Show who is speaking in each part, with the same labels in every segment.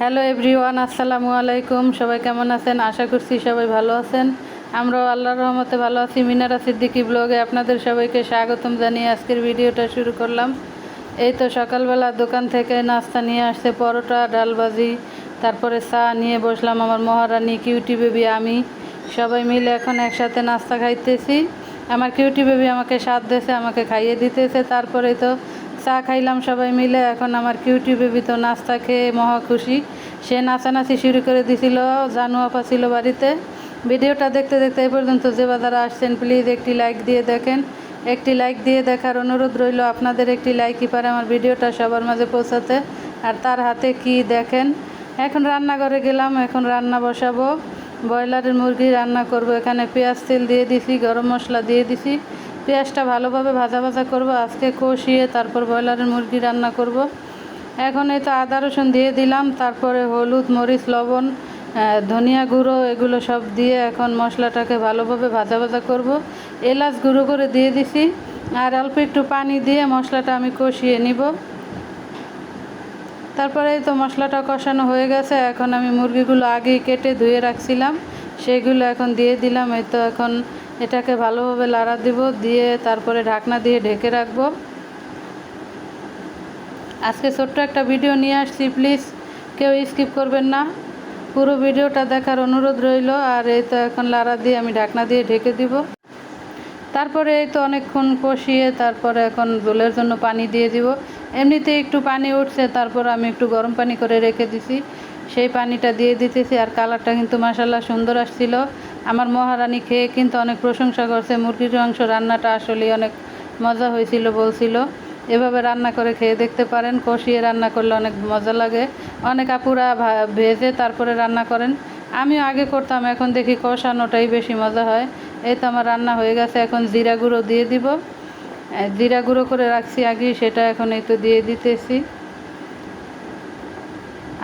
Speaker 1: Hello everyone আসসালামু আলাইকুম। সবাই কেমন আছেন? আশা করছি সবাই ভালো আছেন। আমরাও আল্লাহর রহমতে ভালো আছি। মিনারা সিদ্দিকি ব্লগে আপনাদের সবাইকে স্বাগতম জানিয়ে আজকের ভিডিওটা শুরু করলাম। এই তো সকালবেলা দোকান থেকে নাস্তা নিয়ে আসছে, পরোটা ডালবাজি তারপরে চা নিয়ে বসলাম আমার মহারানী কিউটি বেবি আমি। সবাই মিলে এখন একসাথে নাস্তা খাইতেছি। আমার কিউটি বেবি আমাকে স্বাদ দিয়েছে, আমাকে খাইয়ে দিতেছে। তারপরে তো চা খাইলাম সবাই মিলে। এখন আমার কিউটি বেবি তো নাস্তা খেয়ে মহা খুশি। সে নাচানাচি শুরু করে দিছিল, জানু আপা ছিল বাড়িতে। ভিডিওটা দেখতে দেখতে এই পর্যন্ত যে বাজারা আসছেন প্লিজ একটি লাইক দিয়ে দেখেন। একটি লাইক দিয়ে দেখার অনুরোধ রইল, আপনাদের একটি লাইকই পারে আমার ভিডিওটা সবার মাঝে পৌঁছাতে। আর তার হাতে কি দেখেন? এখন রান্নাঘরে গেলাম, এখন রান্না বসাবো। ব্রয়লারের মুরগি রান্না করব, এখানে পেঁয়াজ তেল দিয়ে দিছি, গরম মশলা দিয়ে দিছি। পেঁয়াজটা ভালোভাবে ভাজা ভাজা করব, আজকে কষিয়ে তারপর ব্রয়লারের মুরগি রান্না করব। এখন এই তো আদা রসুন দিয়ে দিলাম, তারপরে হলুদ, মরিচ, লবণ ধনিয়া গুঁড়ো, এগুলো সব দিয়ে এখন মশলাটাকে ভালোভাবে ভাজা ভাজা করব। এলাচ গুঁড়ো করে দিয়ে দিছি, আর অল্প একটু পানি দিয়ে মশলাটা আমি কষিয়ে নিব। তারপরে তো মশলাটা কষানো হয়ে গেছে, এখন আমি মুরগিগুলো আগেই কেটে ধুয়ে রাখছিলাম, সেগুলো এখন দিয়ে দিলাম, এই তো এখন এটাকে ভালোভাবে লাড়া দিব, দিয়ে তারপরে ঢাকনা দিয়ে ঢেকে রাখব। আজকে ছোট্ট একটা ভিডিও নিয়ে আসছি, প্লিজ কেউ স্কিপ করবেন না। পুরো ভিডিওটা দেখার অনুরোধ রইল, আর এই তো এখন লাড়া দিয়ে আমি ঢাকনা দিয়ে ঢেকে দিব। তারপরে এই তো অনেকক্ষণ কষিয়ে তারপরে এখন ঝোলের জন্য পানি দিয়ে দিব। এমনিতে একটু পানি উঠছে, তারপর আমি একটু গরম পানি করে রেখে দিছি। সেই পানিটা দিয়ে দিতেছি, আর কালারটা কিন্তু মাসাল্লাহ সুন্দর আসছিল। আমার মহারানী খেয়ে কিন্তু অনেক প্রশংসা করছে। মুরগির মাংস রান্নাটা আসলে অনেক মজা হয়েছিল, বলছিল। এভাবে রান্না করে খেয়ে দেখতে পারেন, কষিয়ে রান্না করলে অনেক মজা লাগে। অনেক আপুরা ভেজে তারপরে রান্না করেন। আমিও আগে করতাম, এখন দেখি কষানোটাই বেশি মজা হয়। এই তো আমার রান্না হয়ে গেছে, এখন জিরা গুঁড়ো দিয়ে দিব। জিরা গুঁড়ো করে রাখছি আগে সেটা এখন তো দিয়ে দিতেছি।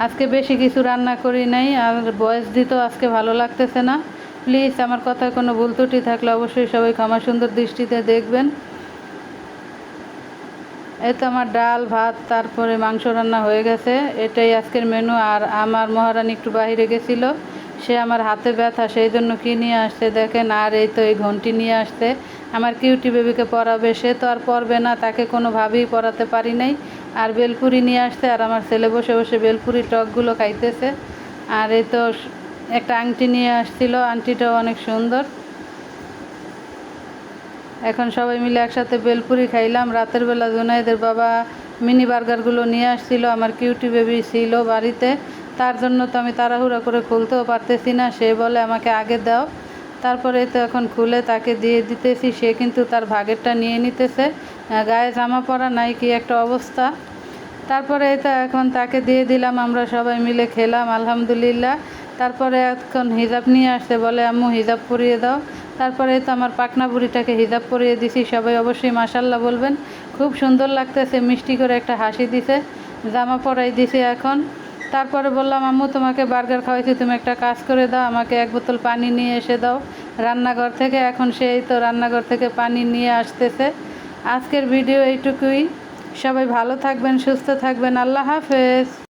Speaker 1: আজকে বেশি কিছু রান্না করি নাই, আর বয়স দিতেও আজকে ভালো লাগতেছে না। প্লিজ আমার কথায় কোনো ভুল ত্রুটি থাকলে অবশ্যই সবাই ক্ষমা সুন্দর দৃষ্টিতে দেখবেন। এই তো আমার ডাল, ভাত, তারপরে মাংস রান্না হয়ে গেছে। এটাই আজকের মেনু আর আমার মহারানী একটু বাইরে গেছিল। সে আমার হাতে ব্যথা, সেই জন্য কি নিয়ে আসছে দেখেন? আর এই তো এই ঘন্টি নিয়ে আসছে। আমার কিউটি বেবিকে পরাবে সে তো আর পরবে না, তাকে কোনোভাবেই পড়াতে পারি নাই। আর বেলপুরি নিয়ে আসছে, আর আমার ছেলে বসে বসে বেলপুরি টকগুলো খাইতেছে। আর এই তো একটা আংটি নিয়ে আসছিল, আংটিটাও অনেক সুন্দর। এখন সবাই মিলে একসাথে বেলপুরি খাইলাম। রাতের বেলা জোনাইদের বাবা মিনি বার্গারগুলো নিয়ে আসছিল, আমার কিউটি বেবি ছিল বাড়িতে। তার জন্য তো আমি তাড়াহুড়া করে খুলতেও পারতেছি না, সে বলে আমাকে আগে দাও। তারপরে তো এখন খুলে তাকে দিয়ে দিতেছি, সে কিন্তু তার ভাগেরটা নিয়ে নিতেছে। গায়ে জামা পরা নাই কি একটা অবস্থা। তারপরে তো এখন তাকে দিয়ে দিলাম, আমরা সবাই মিলে খেলাম, আলহামদুলিল্লাহ। তারপরে এখন হিজাব নিয়ে আসছে বলে, আম্মু, হিজাব পরিয়ে দাও। তারপরে তো আমার পাকনা বুড়িটাকে হিজাব পরিয়ে দিছি, সবাই অবশ্যই মাসাল্লাহ বলবেন। খুব সুন্দর লাগতেছে, মিষ্টি করে একটা হাসি দিছে, জামা পরাই দিছে এখন। তারপরে বললাম, আম্মু, তোমাকে বার্গার খাওয়াইছি, তুমি একটা কাজ করে দাও, আমাকে এক বোতল পানি নিয়ে এসে দাও। রান্নাঘর থেকে, এখন সেই তো রান্নাঘর থেকে পানি নিয়ে আসতেছে। আজকের ভিডিও এইটুকুই। সবাই ভালো থাকবেন, সুস্থ থাকবেন, আল্লাহ হাফেজ।